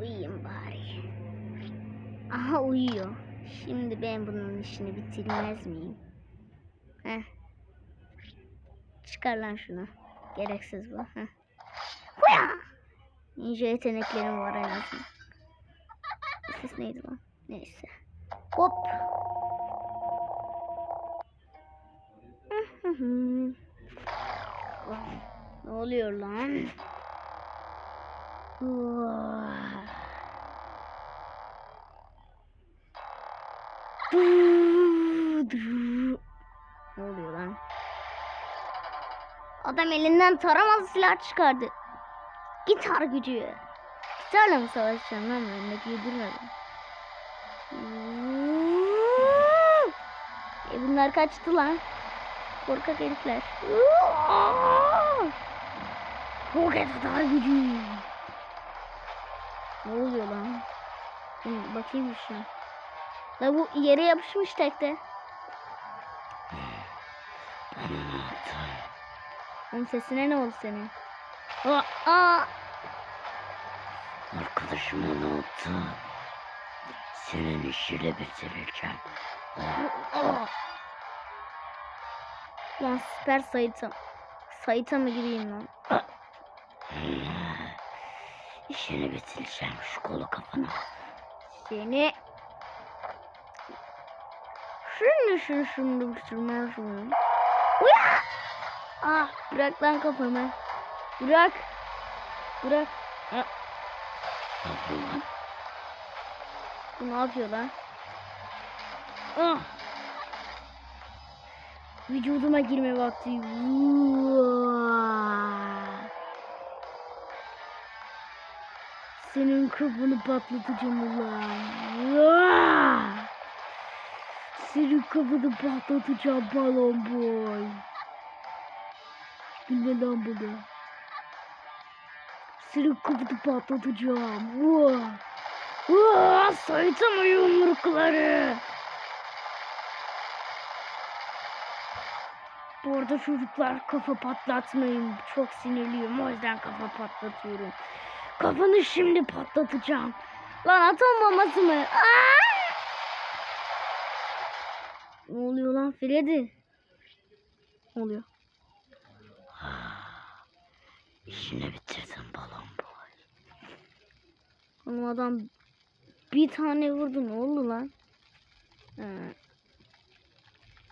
Uyuyayım bari. Aha uyuyor. Şimdi ben bunun işini bitirmez miyim? Heh. Çıkar lan şunu. Gereksiz bu. Heh. Huya! Ninja yeteneklerim var en azından. Ses neydi lan? Neyse. Hop. Ne oluyor lan? Ne oluyor lan? Adam elinden taramalı silah çıkardı. Gitar gücü. Gitarla mı savaşacaksın lan ben de güldürmedim. E bunlar kaçtı lan. Korkak herifler. Roket atar gücü. Ne oluyor lan? Hı, Bakayım bir şuna. La bu yere yapışmış tekte. Onun sesine ne oldu senin? Aa, aa. Arkadaşıma ne yaptın? Senin işiyle bitireceğim. aa. Lan süper Saitama. Saitama gibiyim lan. İşini bitireceğim şu kolu kafana. Seni. Şimdi şu şimdi bitirmez miyim? Uya! Ah bırak lan kafamı. Bırak. Bırak. Lan? Bu ne yapıyor lan? Ah. Vücuduma girme vakti. Vaa! Senin kafanı patlatacağım ulan. Senin kafanı patlatacağım balon boy. Gülme lan bana. Senin kafanı patlatacağım. Vaa! Vaa! Saytama yumrukları. Bu arada çocuklar kafa patlatmayın. Çok sinirliyim. O yüzden kafa patlatıyorum. Kafanı şimdi patlatacağım. Lan atom bombası mı? Aa! Ne oluyor lan Freddy? Ne oluyor? İşini bitirdin balon boy. Oğlum adam bir tane vurdu. Ne oldu lan? Ha.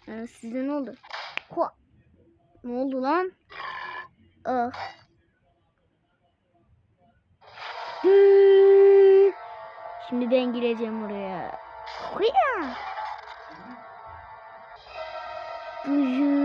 Ha, size ne oldu? Ne oldu lan? Ah. Şimdi ben gireceğim oraya. Huya. Buju.